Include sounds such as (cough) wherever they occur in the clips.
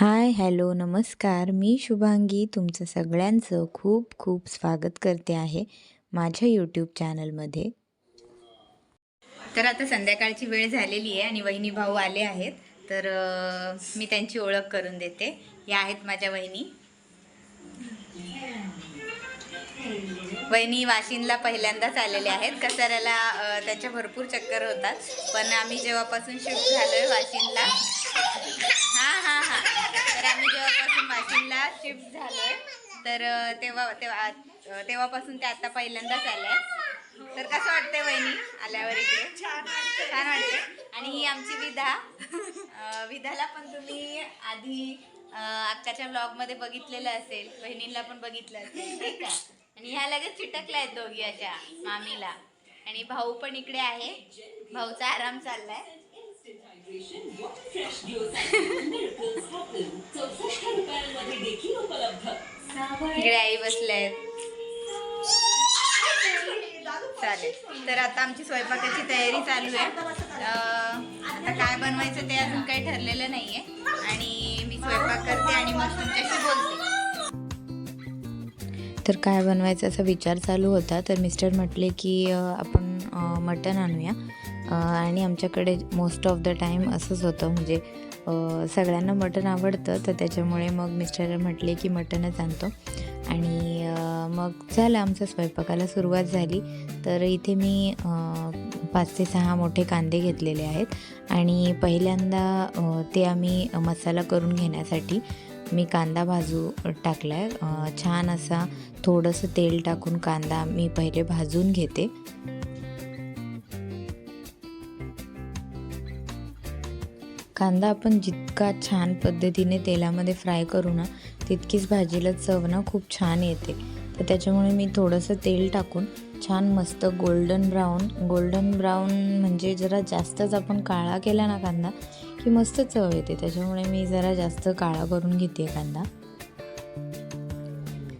Hi hello नमस्कार. मी शुभांगी. तुमचं सगळ्यांचं खूप खूप स्वागत करते आहे माझ्या यूट्यूब चॅनलमध्ये तर आता संध्याकाळची वेळ झालेली आहे आणि वहिनी भाऊ आले आहेत. तर मी त्यांची ओळख करून देते. या आहेत माझ्या वहिनी. वहिनी वाशिंदला पहिल्यांदाच आलेले आहेत. कसाऱ्याला त्याच्या भरपूर चक्कर होतात. पण आम्ही जेव्हापासून शिफ्ट झालोय वाशिंदला हा हा हा. तर आम्ही जेव्हापासून वाशिमला शिफ्ट झालोय तर अं, तेव्हा तेव्हा तेव्हापासून ते आता पहिल्यांदाच आल्या. तर कसं वाटतंय वहिनी आल्यावर इकडे छान छान वाटते आणि ही आमची विधा. विधाला पण तुम्ही आधी अक्काच्या ब्लॉगमध्ये बघितलेलं असेल. बहिणींना पण बघितलं असेल नाही का? आणि ह्या लगेच चिटकल्या आहेत दोघी अशा मामीला. आणि भाऊ पण इकडे आहे. भाऊचा आराम चाललाय. इकडे आई बसल्या आहेत. चालेल. तर आता आमची स्वयंपाकाची तयारी चालू आहे. आता काय बनवायचं ते अजून काही ठरलेलं नाही आहे आणि मी स्वयंपाक करते आणि मग तुमच्याशी बोलते. तर काय बनवायचा असा विचार चालू होता. तर मिस्टर म्हटले की आपण मटण आणूया. आणि आमच्याकडे मोस्ट ऑफ द टाईम असंच होतं. म्हणजे सगळ्यांना मटण आवडतं. तर त्याच्यामुळे मग मिस्टर म्हटले की मटणच आणतो. आणि मग झालं आमच्या स्वयंपाकाला सुरुवात झाली. तर इथे मी पाच ते सहा मोठे कांदे घेतलेले आहेत. आणि पहिल्यांदा ते आम्ही मसाला करून घेण्यासाठी मी कांदा भाजू टाकला आहे छान असा थोडंसं तेल टाकून कांदा मी पहिले भाजून घेते. कांदा आपण जितका छान पद्धतीने तेलामध्ये फ्राय करू ना तितकीच भाजीला चव ना खूप छान येते. तर त्याच्यामुळे मी थोडंसं तेल टाकून छान मस्त गोल्डन ब्राऊन गोल्डन ब्राऊन म्हणजे जरा जास्तच आपण काळा केला ना कांदा की मस्त चव येते त्याच्यामुळे मी जरा जास्त काळा करून घेते कांदा.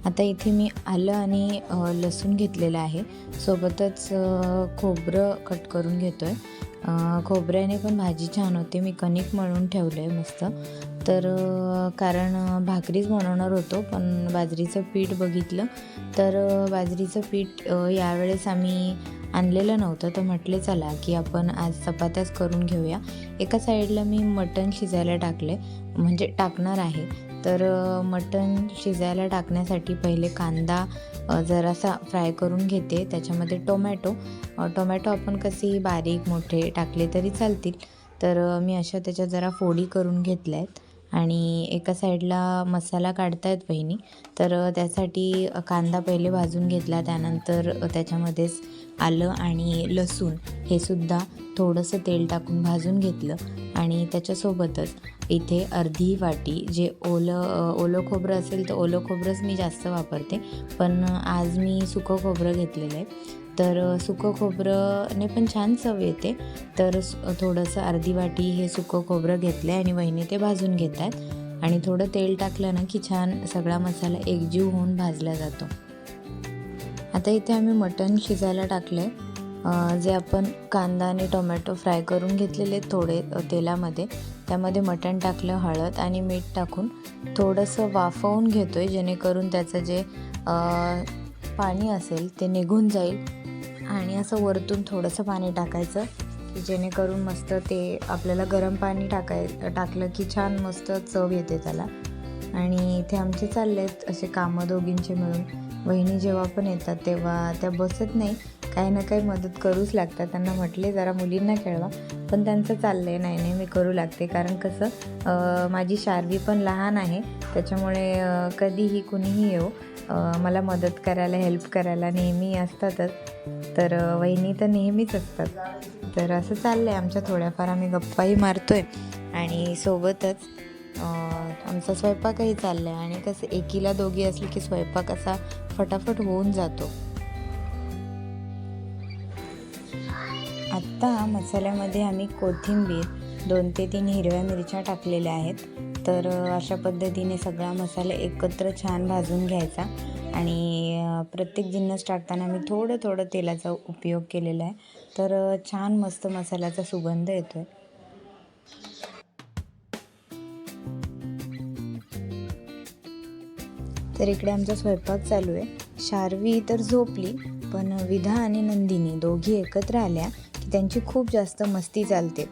आता इथे मी आलं आणि लसूण घेतलेलं आहे. सोबतच खोबरं कट करून घेतो आहे खोबऱ्याने पण भाजी छान होते. मी कणिक मळून ठेवलं आहे मस्त. तर कारण भाकरीच बनवणार होतो पण बाजरीचं पीठ बघितलं. तर बाजरीचं पीठ यावेळेस आम्ही आणलेलं नव्हतं तर म्हटले चला की आपण आज चपात्याच करून घेऊया. एका साईडला मी मटण शिजायला टाकले म्हणजे टाकणार आहे. तर मटण शिजायला टाकण्यासाठी पहिले कांदा जरासा फ्राय करून घेते. त्याच्यामध्ये टोमॅटो टोमॅटो आपण कसेही बारीक मोठे टाकले तरी चालतील. तर मी अशा त्याच्या जरा फोडी करून घेतल्या आहेत आणि एका साईडला मसाला काढतायत बहिणी तर त्यासाठी कांदा पहिले भाजून घेतला. त्यानंतर त्याच्यामध्येच आलं आणि लसूण हे सुद्धा थोडंसं तेल टाकून भाजून घेतलं. आणि त्याच्यासोबतच इथे अर्धी वाटी जे ओलं ओलं खोबरं असेल तर ओलं खोबरंच मी जास्त वापरते. पण आज मी सुकं खोबरं घेतलेलं आहे. तर सुकं खोबरंने पण छान चव येते. तर थोडंसं अर्धी वाटी हे सुकं खोबरं घेतलं आहे आणि वहिनी ते भाजून घेत आहेत आणि थोडं तेल टाकलं ना की छान सगळा मसाला एकजीव होऊन भाजला जातो. आता इथे आम्ही मटण शिजायला टाकलं आहे जे आपण कांदा आणि टोमॅटो फ्राय करून घेतलेले थोडे तेलामध्ये. त्यामध्ये मटण टाकलं हळद आणि मीठ टाकून थोडंसं वाफवून घेतो आहे जेणेकरून त्याचं जे पाणी असेल ते निघून जाईल. आणि असं वरतून थोडंसं पाणी टाकायचं की जेणेकरून मस्त ते आपल्याला गरम पाणी टाकाय टाकलं की छान मस्त चव येते त्याला. आणि इथे आमचे चालले आहेत असे कामं दोघींचे मिळून. वहिनी जेव्हा पण येतात तेव्हा त्या बसत नाही. काही ना काही मदत करूच लागतात. त्यांना म्हटले जरा मुलींना खेळवा. पण त्यांचं चाललं आहे नाही नाही मी करू लागते. कारण कसं माझी शार्वी पण लहान आहे. त्याच्यामुळे कधीही कुणीही येऊ. मला मदत करायला हेल्प करायला नेहमी असतातच. तर वहिनी तर नेहमीच असतात. तर असं चाललं आहे आमच्या थोड्याफार. आम्ही गप्पाही मारतो आहे आणि सोबतच आमचा स्वयंपाकही चालला आहे आणि कसं एकीला दोघी असली की स्वयंपाक असा फटाफट होऊन जातो. आत्ता मसाल्यामध्ये आम्ही कोथिंबीर दोन ते तीन हिरव्या मिरच्या टाकलेल्या आहेत. तर अशा पद्धतीने सगळा मसाला एकत्र छान भाजून घ्यायचा. आणि प्रत्येक जिन्नस टाकताना मी थोडं थोडं तेलाचा उपयोग केलेला आहे. तर छान मस्त मसाल्याचा सुगंध येतो आहे तर इकडे आमचा स्वयंपाक चालू आहे. शार्वी तर झोपली. पण विधा आणि नंदिनी दोघी एकत्र आल्या की त्यांची खूप जास्त मस्ती चालते.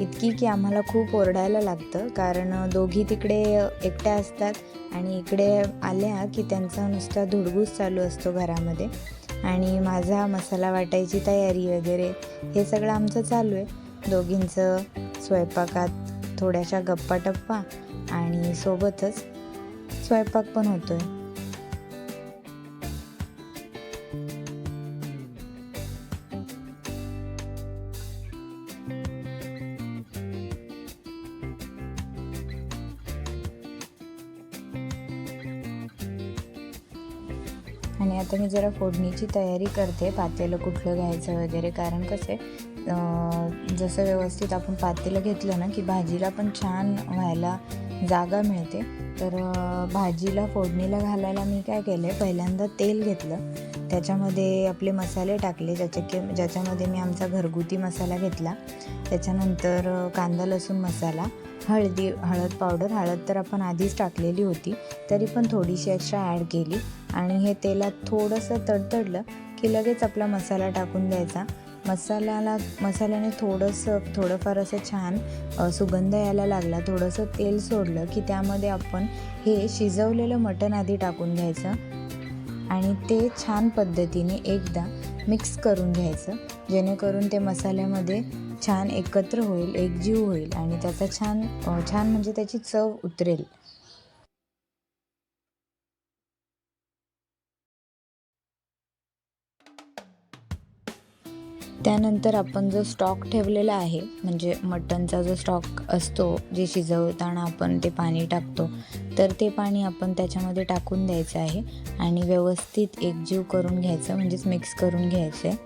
इतकी की आम्हाला खूप ओरडायला लागतं कारण दोघी तिकडे एकट्या असतात आणि इकडे आल्या की त्यांचा नुसता धुडगूस चालू असतो घरामध्ये आणि माझा मसाला वाटायची तयारी वगैरे हे सगळं आमचं चालू आहे. दोघींचं स्वयंपाकात थोड्याशा गप्पा टप्पा आणि सोबतच स्वयंपाक पण होतो आहे आणि आता मी जरा फोडणीची तयारी करते पातेलं कुठलं घ्यायचं वगैरे. कारण कसं आहे जसं व्यवस्थित आपण पातेलं घेतलं ना की भाजीला पण छान व्हायला जागा मिळते. तर भाजीला फोडणीला घालायला मी काय केलं आहे पहिल्यांदा तेल घेतलं. त्याच्यामध्ये आपले मसाले टाकले ज्याचे की ज्याच्यामध्ये मी आमचा घरगुती मसाला घेतला. त्याच्यानंतर कांदा लसूण मसाला हळदी हळद पावडर हळद तर आपण आधीच टाकलेली होती तरी पण थोडीशी एक्स्ट्रा ॲड केली. आणि हे तेलात थोडंसं तडतडलं की लगेच आपला मसाला टाकून द्यायचा. मसाल्याला मसाल्याने थोडंसं थोडंफार असं छान सुगंध यायला लागला. थोडंसं तेल सोडलं की त्यामध्ये आपण हे शिजवलेलं मटण आधी टाकून द्यायचं आणि ते छान पद्धतीने एकदा मिक्स करून घ्यायचं. जेणेकरून ते मसाल्यामध्ये छान एकत्र होईल एकजीव होईल आणि त्याचा छान छान म्हणजे त्याची चव उतरेल. त्यानंतर आपण जो स्टॉक ठेवलेला आहे म्हणजे मटनचा जो स्टॉक असतो जे शिजवताना आपण ते पाणी टाकतो तर ते पाणी आपण त्याच्यामध्ये टाकून द्यायचं आहे आणि व्यवस्थित एकजीव करून घ्यायचं म्हणजेच मिक्स करून घ्यायचं आहे.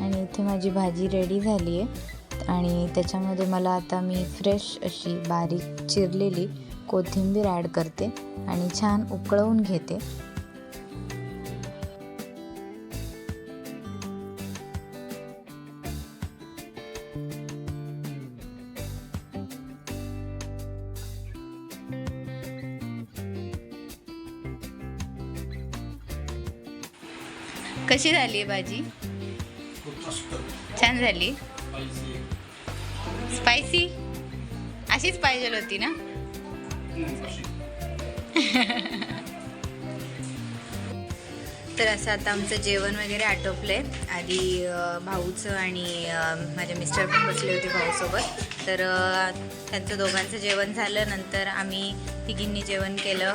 आणि इथे माझी भाजी रेडी झाली आहे. आणि त्याच्यामध्ये मला आता मी फ्रेश अशी बारीक चिरलेली कोथिंबीर ॲड करते आणि छान उकळवून घेते. कशी झाली आहे भाजी? छान झाली. स्पायसी अशीच पाहिजे होती ना? तर असं आता आमचं जेवण वगैरे आटोपलंय. आधी भाऊचं आणि माझ्या माझे मिस्टर पण बसले होते भाऊसोबत. तर त्यांचं दोघांचं जेवण झालं. नंतर आम्ही तिघींनी जेवण केलं.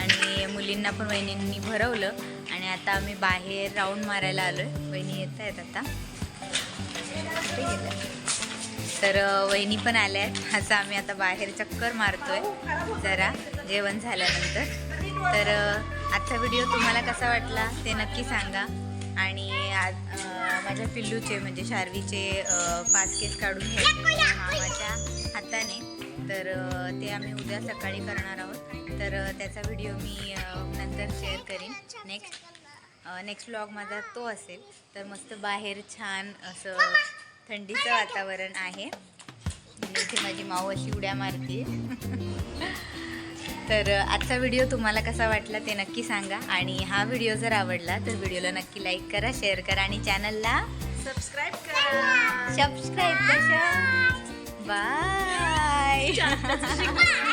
आणि मुलींना पण वहिनींनी भरवलं. आणि आता आम्ही बाहेर राऊंड मारायला आलो आहे वहिनी येत आहेत आता. तर वहिनी पण आल्या आहेत. असं आम्ही आता बाहेर चक्कर मारतोय. जरा जेवण झाल्यानंतर. तर आजचा व्हिडिओ तुम्हाला कसा वाटला ते नक्की सांगा. आणि आज माझ्या पिल्लूचे म्हणजे शार्वीचे पाच केस काढून घ्यायचे. माझ्या मामाच्या हाताने. तर ते आम्ही उद्या सकाळी करणार आहोत. तर त्याचा व्हिडिओ मी नंतर शेअर करीन. नेक्स्ट नेक्स्ट व्लॉग माझा तो असेल. तर मस्त बाहेर छान असं थंडीचं वातावरण आहे. इथे माझी माऊ अशी उड्या मारते (laughs) तर आजचा व्हिडिओ तुम्हाला कसा वाटला ते नक्की सांगा. आणि हा व्हिडिओ जर आवडला तर व्हिडिओला नक्की लाईक करा शेअर करा आणि चॅनलला सबस्क्राईब करा. सबस्क्राईब करा. बाय (laughs)